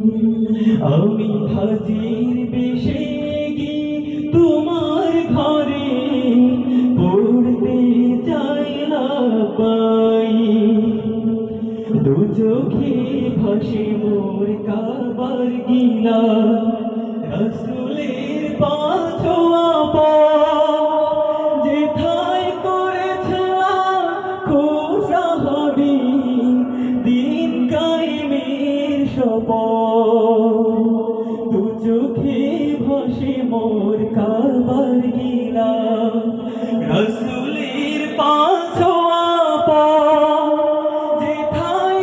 আমি হাজির বেশে গিয়ে তোমার ঘরে পড়তে চাই না পাই? দু চোখে ভাসে মোর কাবার গিলা, রসুলের পাছোয়া পা যেথায় করেছিলাম হবি দিন শপথ দু চোখে ভাসে মোর কাবার গিলা। রসুলের পাছোয়া পা যেথায়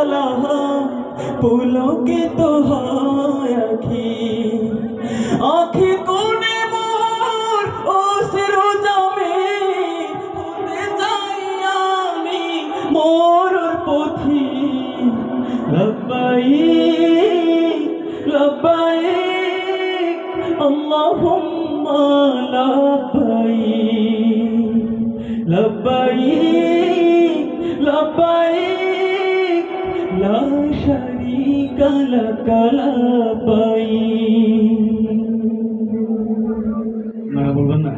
সালাহ পুলকে তো আখি আখি কোনে মোর ও সিরো জামে হতে যাই আমি মোর পথি লব্বাই লব্বাই আল্লাহুম্মা লব্বাই লব্বাই লা শারিকা লাকা লা বলবেন না?